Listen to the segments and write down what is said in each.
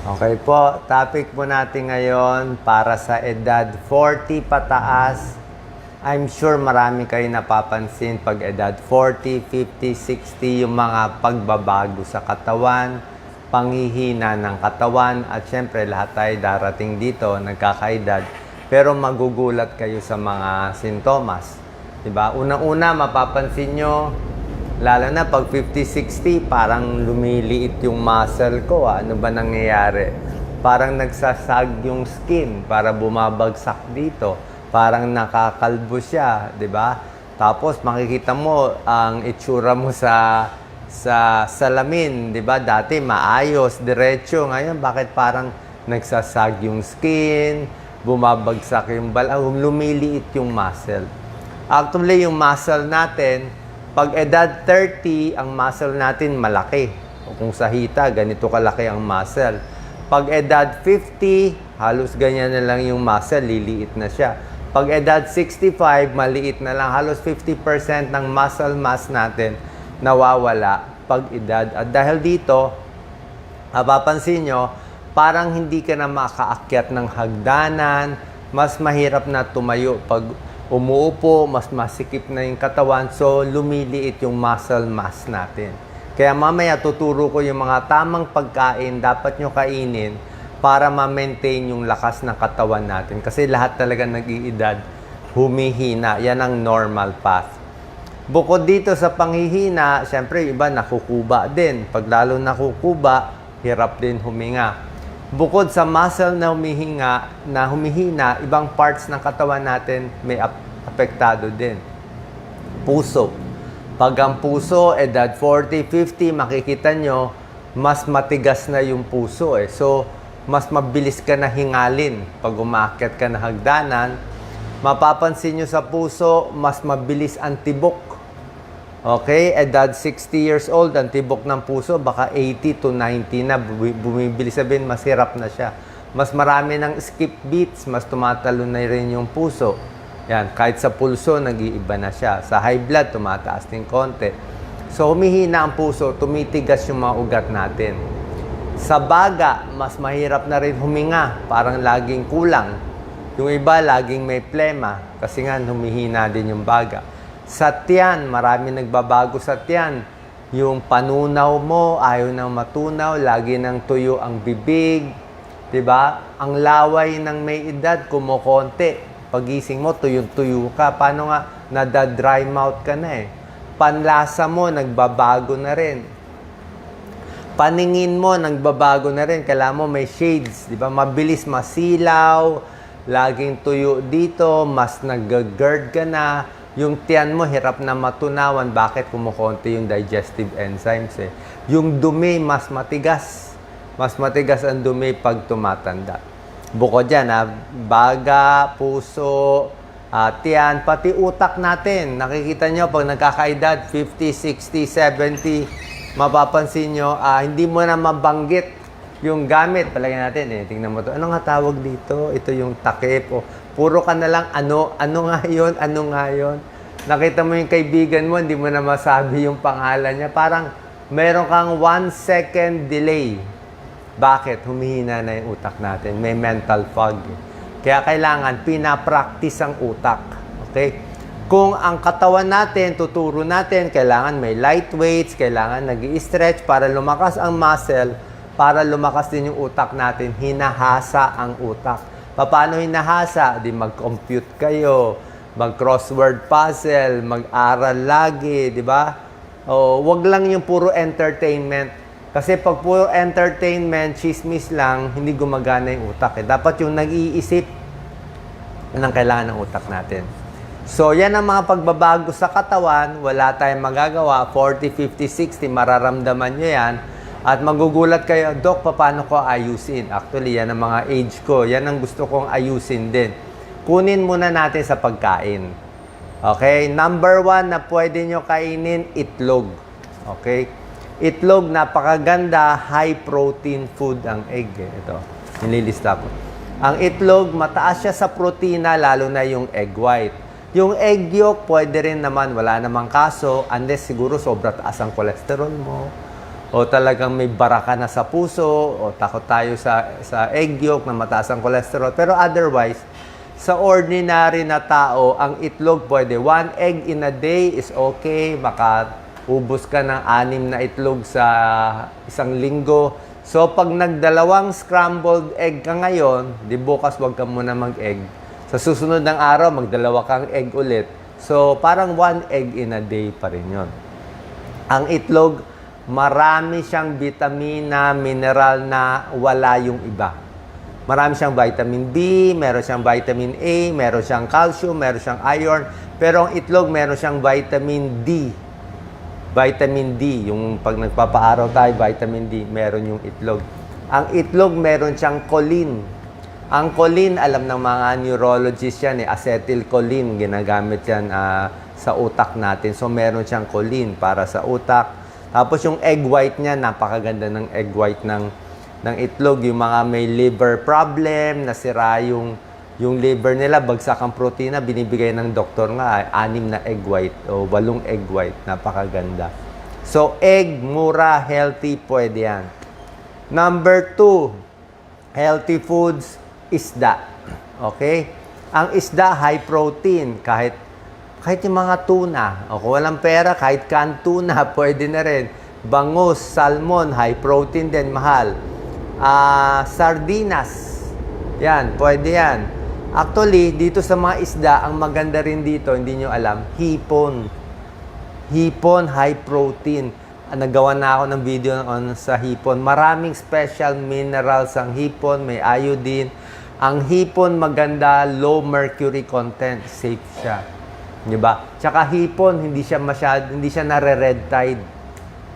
Okay po, topic po natin ngayon para sa edad 40 pataas. I'm sure marami kayo napapansin pag edad 40, 50, 60, yung mga pagbabago sa katawan, panghihina ng katawan, at syempre lahat tayo darating dito, nagkakaedad. Pero magugulat kayo sa mga sintomas. Diba? Unang-una, mapapansin nyo, Lalo na pag 50-60, parang lumiliit yung muscle ko. ah. Ano ba nangyayari? Parang nagsasag yung skin para bumabagsak dito. Parang nakakalbo siya, di ba? Tapos makikita mo ang itsura mo sa sa salamin, di ba? Dati maayos, diretso. Ngayon, bakit parang nagsasag yung skin, bumabagsak yung bal, ah, lumiliit yung muscle. Actually, yung muscle natin, pag edad 30, ang muscle natin malaki. Kung sa hita, ganito kalaki ang muscle. Pag edad 50, halos ganyan na lang yung muscle, liliit na siya. Pag edad 65, maliit na lang. Halos 50% ng muscle mass natin nawawala pag edad. At dahil dito, mapapansin nyo, parang hindi ka na makaakyat ng hagdanan, mas mahirap na tumayo pag umuupo, mas masikip na yung katawan, so lumiliit yung muscle mass natin. Kaya mamaya tuturo ko yung mga tamang pagkain dapat nyo kainin para ma-maintain yung lakas ng katawan natin. Kasi lahat talaga nag-iedad, humihina. Yan ang normal path. Bukod dito sa panghihina, syempre iba nakukuba din. Pag lalo nakukuba, hirap din huminga. Bukod sa muscle na humihinga, na humihina, ibang parts ng katawan natin may ap- apektado din. Puso. Pag ang puso, edad 40, 50, makikita nyo, mas matigas na yung puso eh. So, mas mabilis ka na hingalin pag umakyat ka na hagdanan. Mapapansin nyo sa puso, mas mabilis ang tibok. Okay, edad 60 years old, ang tibok ng puso, baka 80 to 90 na, bumi- bumibili sabihin, mas hirap na siya. Mas marami ng skip beats, mas tumatalo na rin yung puso. Yan, kahit sa pulso, nag-iiba na siya. Sa high blood, tumataas din konti. So, humihina ang puso, tumitigas yung mga ugat natin. Sa baga, mas mahirap na rin huminga, parang laging kulang. Yung iba, laging may plema, kasi nga humihina din yung baga. Sa tiyan, marami nagbabago sa tiyan. Yung panunaw mo, ayaw nang matunaw, lagi nang tuyo ang bibig. ba? Ang laway ng may edad, kumukonti. Pagising mo, tuyong-tuyo ka. Paano nga, nada-dry mouth ka na eh. Panlasa mo, nagbabago na rin. Paningin mo, nagbabago na rin. Kailangan mo may shades, di ba? Mabilis masilaw, laging tuyo dito, mas nag-GERD ka na. Yung tiyan mo, hirap na matunawan. Bakit kumukonti yung digestive enzymes eh? Yung dumi, mas matigas. Mas matigas ang dumi pag tumatanda. Bukod dyan, ha, baga, puso, ah, tiyan, pati utak natin. Nakikita nyo, pag nagkakaedad, 50, 60, 70, mapapansin nyo, ah, hindi mo na mabanggit yung gamit. Palagay natin, eh, tingnan mo to. Ano nga tawag dito? Ito yung takip. O, puro ka na lang, ano, ano nga yun, ano nga yun. Nakita mo yung kaibigan mo, hindi mo na masabi yung pangalan niya. Parang meron kang one second delay. Bakit? Humihina na yung utak natin. May mental fog. Kaya kailangan pinapractice ang utak. Okay? Kung ang katawan natin, tuturo natin, kailangan may light weights, kailangan nag stretch para lumakas ang muscle, para lumakas din yung utak natin, hinahasa ang utak. Paano hinahasa? Di mag-compute kayo, mag-crossword puzzle, mag-aral lagi, di ba? O, wag lang yung puro entertainment. Kasi pag puro entertainment, chismis lang, hindi gumagana yung utak. Eh. Dapat yung nag-iisip, ang kailangan ng utak natin. So, yan ang mga pagbabago sa katawan. Wala tayong magagawa. 40, 50, 60, mararamdaman nyo yan. At magugulat kayo, Dok, paano ko ayusin? Actually, yan ang mga age ko. Yan ang gusto kong ayusin din. Kunin muna natin sa pagkain. Okay? Number one na pwede nyo kainin, itlog. Okay? Itlog, napakaganda, high protein food ang egg. Eh. Ito, nililista ko. Ang itlog, mataas siya sa protina, lalo na yung egg white. Yung egg yolk, pwede rin naman, wala namang kaso, unless siguro sobra taas ang cholesterol mo, o talagang may baraka na sa puso, o takot tayo sa, sa egg yolk na mataas ang cholesterol. Pero otherwise, sa ordinary na tao, ang itlog pwede. One egg in a day is okay. Makaubos ka ng anim na itlog sa isang linggo. So, pag nagdalawang scrambled egg ka ngayon, di bukas wag ka muna mag-egg. Sa susunod ng araw, magdalawa kang egg ulit. So, parang one egg in a day pa rin yun. Ang itlog, marami siyang vitamina, mineral na wala yung iba. Marami siyang vitamin B, meron siyang vitamin A, meron siyang calcium, meron siyang iron. Pero ang itlog, meron siyang vitamin D. Vitamin D, yung pag nagpapaaraw tayo, vitamin D, meron yung itlog. Ang itlog, meron siyang choline. Ang choline, alam ng mga neurologists yan, eh, acetylcholine, ginagamit yan ah, sa utak natin. So, meron siyang choline para sa utak. Tapos yung egg white niya, napakaganda ng egg white ng, ng itlog. Yung mga may liver problem, nasira yung, yung liver nila, bagsak ang protina, binibigay ng doktor nga, anim na egg white o walong egg white. Napakaganda. So, egg, mura, healthy, pwede yan. Number two, healthy foods, isda. Okay? Ang isda, high protein. Kahit, kahit yung mga tuna. O kung walang pera, kahit canned tuna, pwede na rin. Bangus, salmon, high protein din, mahal. Ah, sardinas. Yan, pwede yan. Actually, dito sa mga isda, ang maganda rin dito, hindi nyo alam, hipon. Hipon, high protein. Ah, Nagawa na ako ng video on sa hipon. Maraming special minerals ang hipon, may iodine. Ang hipon maganda, low mercury content, safe siya. 'Di ba? Tsaka hipon, hindi siya masyad, hindi siya nare-red tide.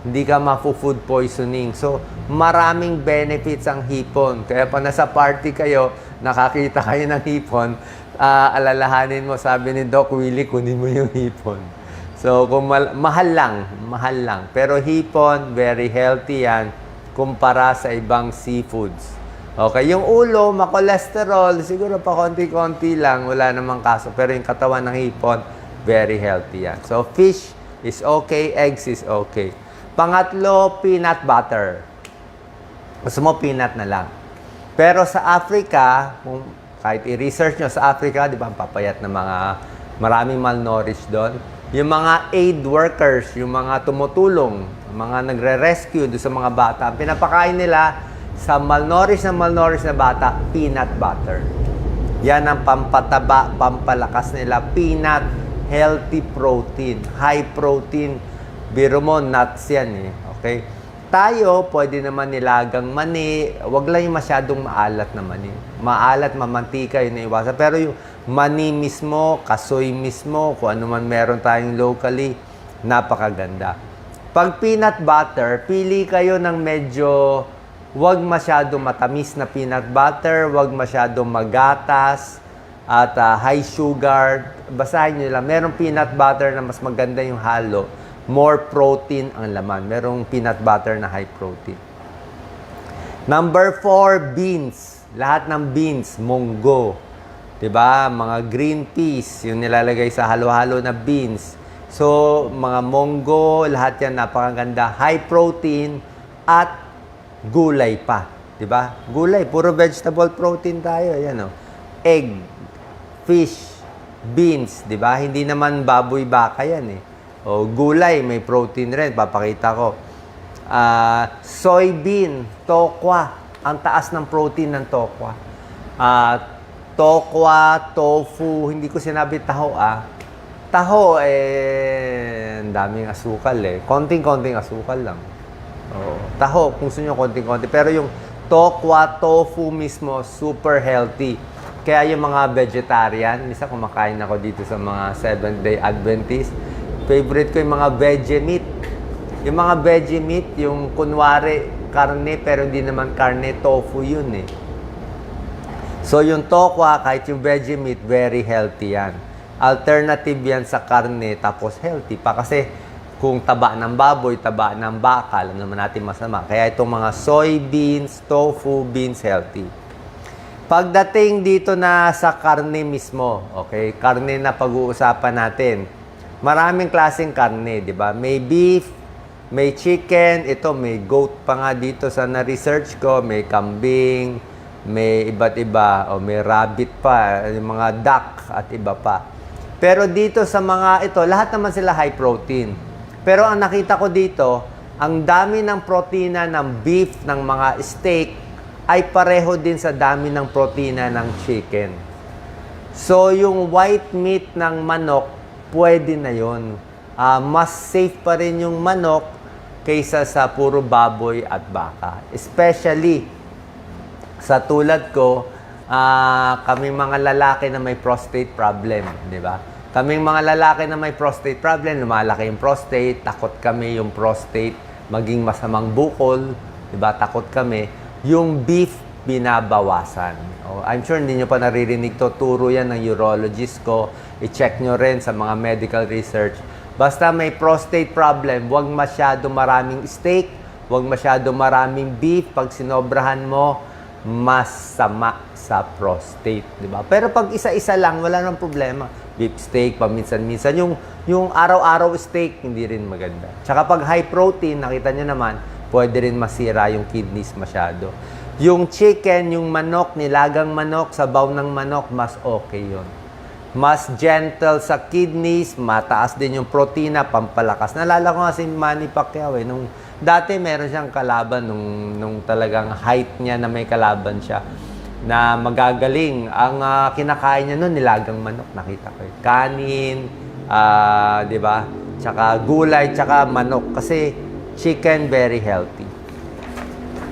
Hindi ka mafu-food poisoning. So, maraming benefits ang hipon. Kaya pa nasa party kayo, nakakita kayo ng hipon, ah, alalahanin mo, sabi ni Doc Willie, kunin mo yung hipon. So, kung mal- mahal lang, mahal lang. Pero hipon, very healthy yan kumpara sa ibang seafoods. Okay, yung ulo, makolesterol, siguro pa konti-konti lang, wala namang kaso. Pero yung katawan ng hipon, very healthy yan. So, fish is okay, eggs is okay. Pangatlo, peanut butter. Gusto mo, peanut na lang. Pero sa Africa, kung kahit i-research nyo sa Africa, di ba, ang papayat ng mga maraming malnourished doon. Yung mga aid workers, yung mga tumutulong, mga nagre-rescue doon sa mga bata, pinapakain nila sa malnourished na malnourished na bata, peanut butter. Yan ang pampataba, pampalakas nila. Peanut, healthy protein, high protein. Biro mo, nuts yan eh. Okay? Tayo, pwede naman nilagang mani. Huwag lang yung masyadong maalat na mani. Maalat, mamantika, yun na iwasan. Pero yung mani mismo, kasoy mismo, kung ano man meron tayong locally, napakaganda. Pag peanut butter, pili kayo ng medyo Huwag masyado matamis na peanut butter, huwag masyado magatas, at ah, high sugar. Basahin nyo lang. Merong peanut butter na mas maganda yung halo. More protein ang laman. Merong peanut butter na high protein. Number four, beans. Lahat ng beans, munggo. 'Di ba? Mga green peas, yung nilalagay sa halo-halo na beans. So, mga munggo, lahat yan napakaganda. High protein at gulay pa. 'Di ba? Gulay, puro vegetable protein tayo. Ayan oh. Egg, fish, beans, 'di ba? Hindi naman baboy baka yan eh. O gulay, may protein rin. Papakita ko. Ah, soybean, tokwa. Ang taas ng protein ng tokwa. Ah, tokwa, tofu, hindi ko sinabi taho ah. Taho, eh, ang daming asukal eh. Konting-konting asukal lang. Oo. Taho, kung gusto nyo konting-konti. Pero yung tokwa, tofu mismo, super healthy. Kaya yung mga vegetarian, misa kumakain ako dito sa mga Seventh-day Adventist, favorite ko yung mga veggie meat. Yung mga veggie meat, yung kunwari karne, pero hindi naman karne, tofu yun eh. So yung tokwa, kahit yung veggie meat, very healthy yan. Alternative yan sa karne, tapos healthy pa. Kasi kung taba ng baboy, taba ng baka, alam naman natin masama. Kaya itong mga soybeans, tofu, beans, healthy. Pagdating dito na sa karne mismo, okay? Karne na pag-uusapan natin. Maraming klaseng karne, di ba? May beef, May chicken, ito may goat pa nga dito sa na-research ko, may kambing, may iba't iba, o may rabbit pa, yung mga duck at iba pa. Pero dito sa mga ito, lahat naman sila high protein. Pero ang nakita ko dito, ang dami ng protina ng beef, ng mga steak, ay pareho din sa dami ng protina ng chicken. So, yung white meat ng manok, pwede na yon. Ah, mas safe pa rin yung manok kaysa sa puro baboy at baka. Especially, sa tulad ko, ah, kaming mga lalaki na may prostate problem, di ba? Kaming mga lalaki na may prostate problem, lumalaki yung prostate, takot kami yung prostate maging masamang bukol, di ba? Takot kami. Yung beef, binabawasan. Oh, I'm sure hindi nyo pa naririnig to. Turo yan ng urologist ko. I-check nyo rin sa mga medical research. Basta may prostate problem, huwag masyado maraming steak, huwag masyado maraming beef. Pag sinobrahan mo, masama sa prostate, di ba? Pero pag isa-isa lang, wala nang problema. Beef steak, paminsan-minsan. Yung, yung araw-araw steak, hindi rin maganda. Tsaka pag high protein, nakita nyo naman, pwede rin masira yung kidneys masyado. Yung chicken, yung manok, nilagang manok, sabaw ng manok, mas okay yon. Mas gentle sa kidneys, mataas din yung protina, pampalakas. Nalala ko nga si Manny Pacquiao eh, nung dati meron siyang kalaban nung, nung talagang height niya na may kalaban siya na magagaling. Ang ah, kinakain niya noon, nilagang manok, nakita ko. Kanin, ah, di ba? Tsaka gulay, tsaka manok. Kasi chicken very healthy.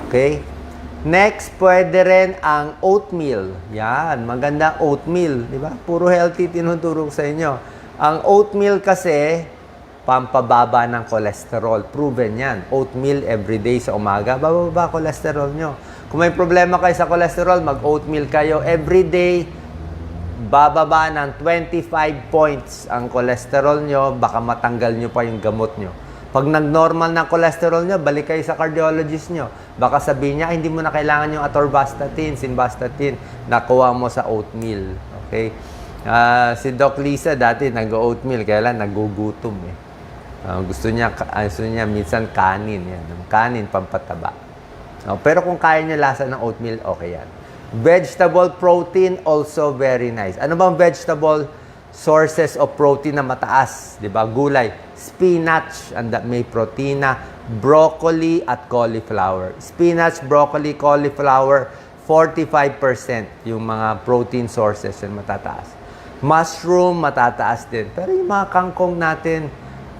Okay? Next, pwede rin ang oatmeal. Yan, maganda oatmeal, di ba? Puro healthy tinuturo sa inyo. Ang oatmeal kasi, pampababa ng cholesterol. Proven yan. Oatmeal everyday sa umaga, bababa cholesterol nyo. Kung may problema kayo sa cholesterol, mag-oatmeal kayo everyday. Bababa ng 25 points ang cholesterol nyo, baka matanggal nyo pa yung gamot nyo. Pag nag-normal ng cholesterol nyo, balik kayo sa cardiologist nyo. Baka sabihin niya, "Ay, hindi mo na kailangan yung atorvastatin, simvastatin. Nakuha mo sa oatmeal. Okay? Ah, si Doc Lisa dati nag-oatmeal, kaya lang nagugutom eh. Ah, gusto niya, ah, gusto niya minsan kanin. Yan. Kanin, pampataba. Oh, pero kung kaya niya lasa ng oatmeal, okay yan. Vegetable protein, also very nice. Ano bang vegetable sources of protein na mataas? Di ba? Gulay. Spinach, anda, may protina. Broccoli at cauliflower. Spinach, broccoli, cauliflower, 45% yung mga protein sources yung matataas. Mushroom, matataas din. Pero yung mga kangkong natin,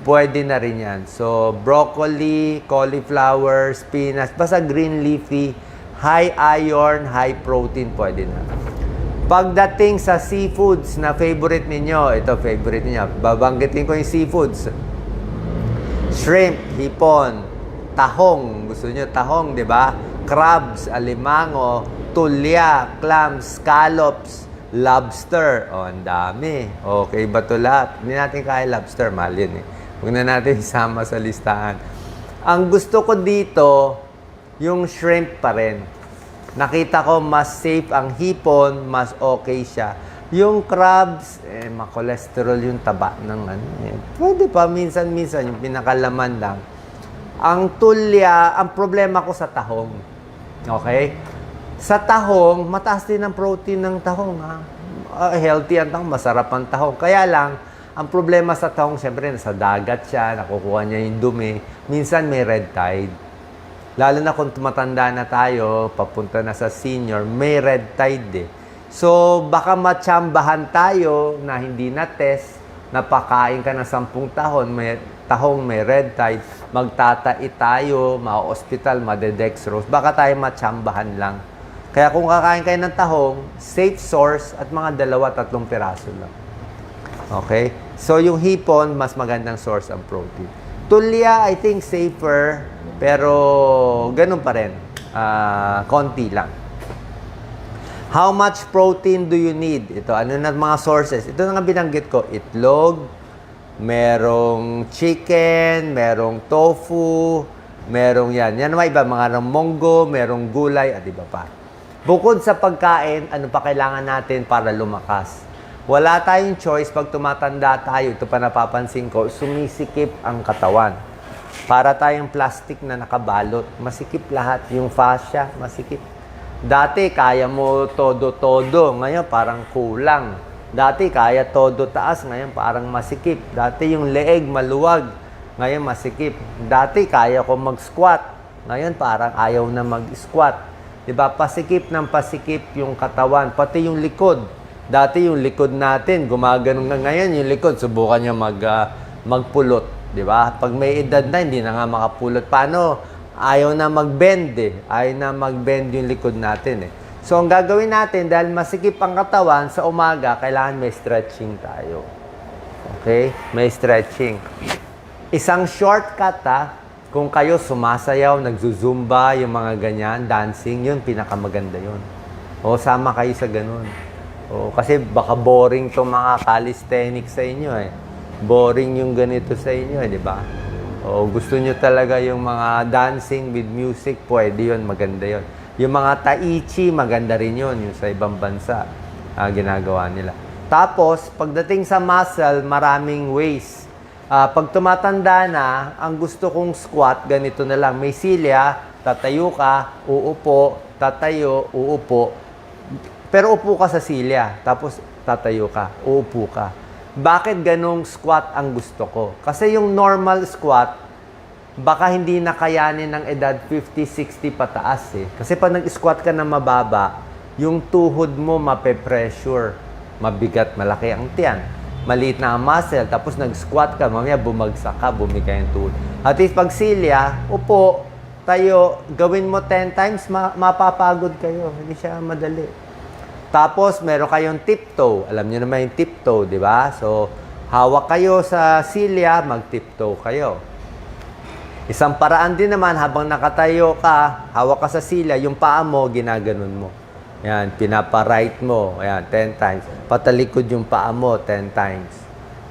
pwede na rin yan. So, broccoli, cauliflower, spinach, basta green leafy, high iron, high protein, pwede na. Pagdating sa seafoods na favorite ninyo, ito favorite ninyo, babanggitin ko yung seafoods. Shrimp, hipon, tahong, gusto nyo tahong, di ba? Crabs, alimango, tulya, clams, scallops, lobster. O, ang dami. Okay ba ito lahat? Hindi natin kaya lobster, mahal yun eh. Huwag na natin isama sa listahan. Ang gusto ko dito, yung shrimp pa rin. Nakita ko mas safe ang hipon, mas okay siya. Yung crabs, eh, ma-cholesterol yung taba ng ano. Eh. Pwede pa, minsan-minsan, yung pinakalaman lang. Ang tulya, ang problema ko sa tahong. Okay? Sa tahong, mataas din ang protein ng tahong. Ha? Ah, healthy ang tahong, masarap ang tahong. Kaya lang, ang problema sa tahong, siyempre, nasa dagat siya, nakukuha niya yung dumi. Minsan may red tide. Lalo na kung tumatanda na tayo, papunta na sa senior, may red tide eh. So, baka matsambahan tayo na hindi na-test, napakain ka ng sampung tahon, may tahong may red tide, magtatai tayo, ma-hospital, madedextrose, baka tayo matsambahan lang. Kaya kung kakain kayo ng tahong, safe source at mga dalawa, tatlong piraso lang. Okay? So, yung hipon, mas magandang source ang protein. Tulya, I think safer, pero ganun pa rin. Ah, konti lang. How much protein do you need? Ito, ano na mga sources? Ito na nga binanggit ko. Itlog, merong chicken, merong tofu, merong yan. Yan naman iba, mga monggo, merong gulay, at iba pa. Bukod sa pagkain, ano pa kailangan natin para lumakas? Wala tayong choice pag tumatanda tayo, ito pa napapansin ko, sumisikip ang katawan. Para tayong plastic na nakabalot. Masikip lahat. Yung fascia, masikip. Dati, kaya mo todo-todo. Ngayon, parang kulang. Dati, kaya todo taas. Ngayon, parang masikip. Dati, yung leeg maluwag. Ngayon, masikip. Dati, kaya ko mag-squat. Ngayon, parang ayaw na mag-squat. Diba? Pasikip ng pasikip yung katawan. Pati yung likod. Dati yung likod natin, gumaganon nga ngayon yung likod. Subukan niya mag, ah, magpulot. Di ba? Pag may edad na, hindi na nga makapulot. Paano? Ayaw na mag-bend eh. Ayaw na mag-bend yung likod natin eh. So, ang gagawin natin, dahil masikip ang katawan, sa umaga, kailangan may stretching tayo. Okay? May stretching. Isang shortcut ha, kung kayo sumasayaw, nagzuzumba, yung mga ganyan, dancing, yun, pinakamaganda yun. O, sama kayo sa ganun. O, kasi baka boring tong mga calisthenics sa inyo eh. Boring yung ganito sa inyo eh, di ba? O, gusto nyo talaga yung mga dancing with music, pwede yun, maganda yun. Yung mga taichi, maganda rin yun, yung sa ibang bansa, ah, ginagawa nila. Tapos, pagdating sa muscle, maraming ways. Ah, pag tumatanda na, ang gusto kong squat, ganito na lang. May silya, tatayo ka, uupo, tatayo, uupo. Pero upo ka sa silya, tapos tatayo ka, uupo ka. Bakit ganong squat ang gusto ko? Kasi yung normal squat, baka hindi nakayanin ng edad 50, 60 pataas eh. Kasi pag nag-squat ka na mababa, yung tuhod mo mape-pressure. Mabigat, malaki ang tiyan. Maliit na ang muscle, tapos nag-squat ka, mamaya bumagsak ka, bumigay yung tuhod. At least pag silya, upo, tayo, gawin mo 10 times, ma- mapapagod kayo. Hindi siya madali. Tapos, meron kayong tiptoe. Alam niyo naman yung tiptoe, di ba? So, hawak kayo sa silya, mag-tiptoe kayo. Isang paraan din naman, habang nakatayo ka, hawak ka sa silya, yung paa mo, ginaganon mo. Yan, pinapa-right mo. Ayan, 10 times. Patalikod yung paa mo, 10 times.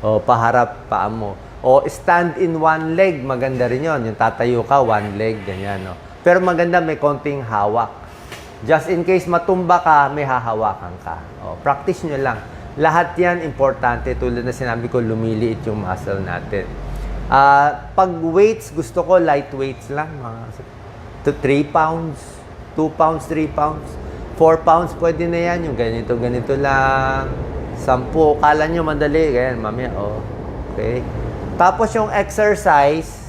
O, paharap paa mo. O, stand in one leg, maganda rin yon Yung tatayo ka, one leg, ganyan. No? Pero maganda, may konting hawak. Just in case matumba ka, may hahawakan ka. O, practice nyo lang. Lahat yan importante. Tulad na sinabi ko, lumiliit yung muscle natin. Ah, pag weights, gusto ko light weights lang. Mga to 3 pounds, 2 pounds, 3 pounds. 4 pounds, pwede na yan. Yung ganito, ganito lang. 10. Kala nyo madali. Ganyan, mamaya, oh. Okay. Tapos yung exercise,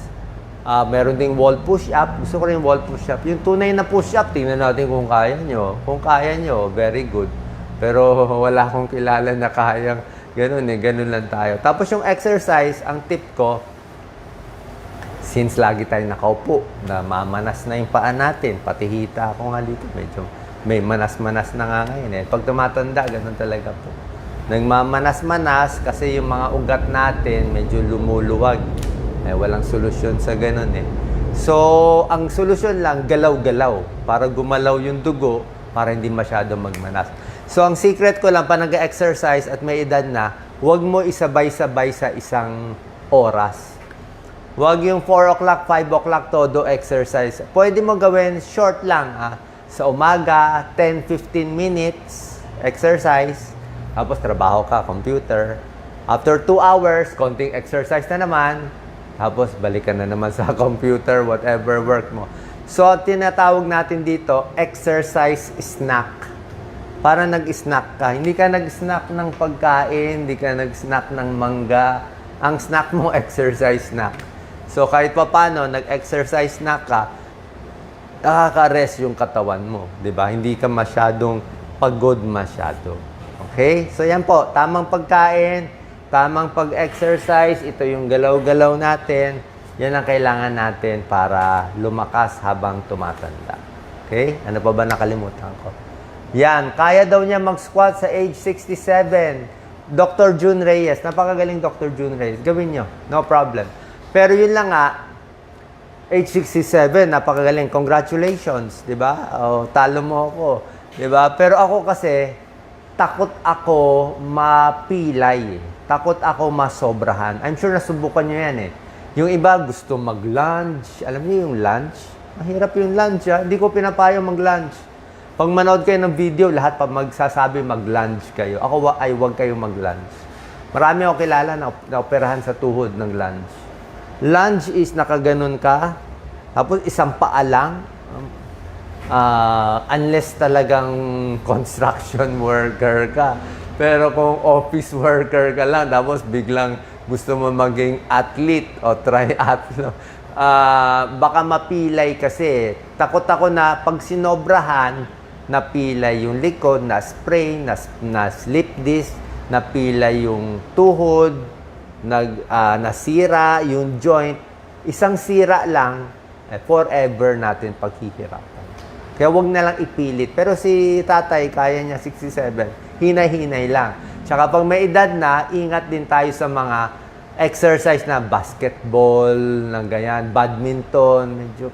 Ah, meron ding wall push-up. Gusto ko rin wall push-up. Yung tunay na push-up, tingnan natin kung kaya nyo. Kung kaya nyo, very good. Pero wala akong kilala na kayang ganun eh. Ganun lang tayo. Tapos yung exercise, ang tip ko, since lagi tayo nakaupo, na mamanas na yung paa natin, pati hita ako nga dito, medyo may manas-manas na nga ngayon eh. Pag tumatanda, ganun talaga po. Nagmamanas-manas kasi yung mga ugat natin medyo lumuluwag. Eh, walang solusyon sa ganun eh. So, ang solusyon lang, galaw-galaw. Para gumalaw yung dugo, para hindi masyado magmanas. So, ang secret ko lang, pa nag-exercise at may edad na, huwag mo isabay-sabay sa isang oras. Huwag yung 4 o'clock, 5 o'clock todo exercise. Pwede mo gawin short lang. Ah. Sa umaga, 10-15 minutes exercise. Tapos trabaho ka, computer. After 2 hours, konting exercise na naman. Tapos balikan na naman sa computer, whatever work mo. So, tinatawag natin dito, exercise snack. Para nag-snack ka. Hindi ka nag-snack ng pagkain, hindi ka nag-snack ng mangga. Ang snack mo, exercise snack. So, kahit pa paano, nag-exercise snack ka, nakaka-rest yung katawan mo. ba? Hindi ka masyadong pagod masyado. Okay? So, yan po. Tamang pagkain, tamang pag-exercise, ito yung galaw-galaw natin. Yan ang kailangan natin para lumakas habang tumatanda. Okay? Ano pa ba nakalimutan ko? Yan. Kaya daw niya mag-squat sa age 67. Dr. June Reyes. Napakagaling Dr. June Reyes. Gawin nyo. No problem. Pero yun lang nga, age 67, napakagaling. Congratulations, 'di ba? Oh, talo mo ako, 'di ba? Pero ako kasi takot ako mapilay. Takot ako masobrahan. I'm sure nasubukan niyo 'yan eh. Yung iba gusto mag-lunch. Alam niyo yung lunch? Mahirap yung lunch, ha? Hindi ko pinapayo mag-lunch. Pag manood kayo ng video, lahat pa magsasabi mag-lunch kayo. Ako ay wag kayo mag-lunch. Marami ako kilala na, na operahan sa tuhod ng lunch. Lunge is nakaganon ka, tapos isang paa lang. Ah, unless talagang construction worker ka. Pero kung office worker ka lang, tapos biglang gusto mo maging athlete o triathlon, ah, baka mapilay kasi. Takot ako na pag sinobrahan, napilay yung likod, na spray, na, na slip disc, napilay yung tuhod, nag, ah, nasira yung joint. Isang sira lang, eh, forever natin paghihirapan. Kaya wag na lang ipilit. Pero si tatay, kaya niya 67. Hinay-hinay lang. Tsaka pag may edad na, ingat din tayo sa mga exercise na basketball, na ganyan, badminton, medyo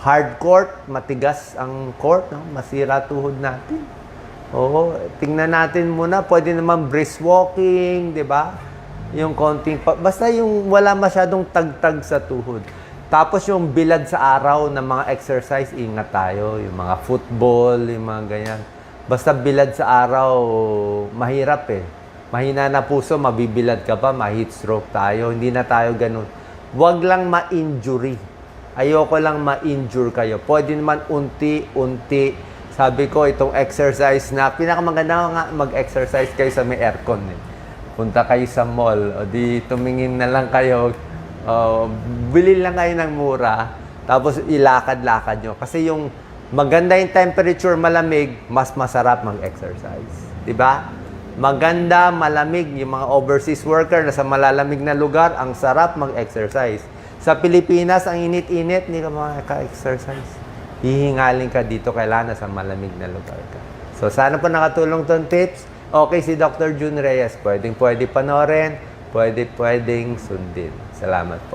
hard court, matigas ang court, no? masira tuhod natin. Oo, tingnan natin muna, pwede naman brisk walking, di ba? Yung konting, pa- basta yung wala masyadong tagtag sa tuhod. Tapos yung bilad sa araw ng mga exercise, ingat tayo. Yung mga football, yung mga ganyan. Basta bilad sa araw, mahirap eh. Mahina na puso, mabibilad ka pa, ma-heat stroke tayo. Hindi na tayo ganun. Huwag lang ma-injury. Ayoko lang ma-injure kayo. Pwede naman unti-unti. Sabi ko, itong exercise na, pinakamaganda nga mag-exercise kayo sa may aircon eh. Punta kayo sa mall, o di tumingin na lang kayo, o, bili lang kayo ng mura, tapos ilakad-lakad nyo. Kasi yung maganda yung temperature, malamig, mas masarap mag-exercise. Di ba? Maganda, malamig, yung mga overseas worker na sa malalamig na lugar, ang sarap mag-exercise. Sa Pilipinas, ang init-init, hindi ka makaka-exercise. Hihingalin ka dito, kailangan sa malamig na lugar ka. So, sana po nakatulong tong tips. Okay, si Dr. June Reyes, pwedeng pwede panoorin, pwede pwedeng sundin. Salamat po.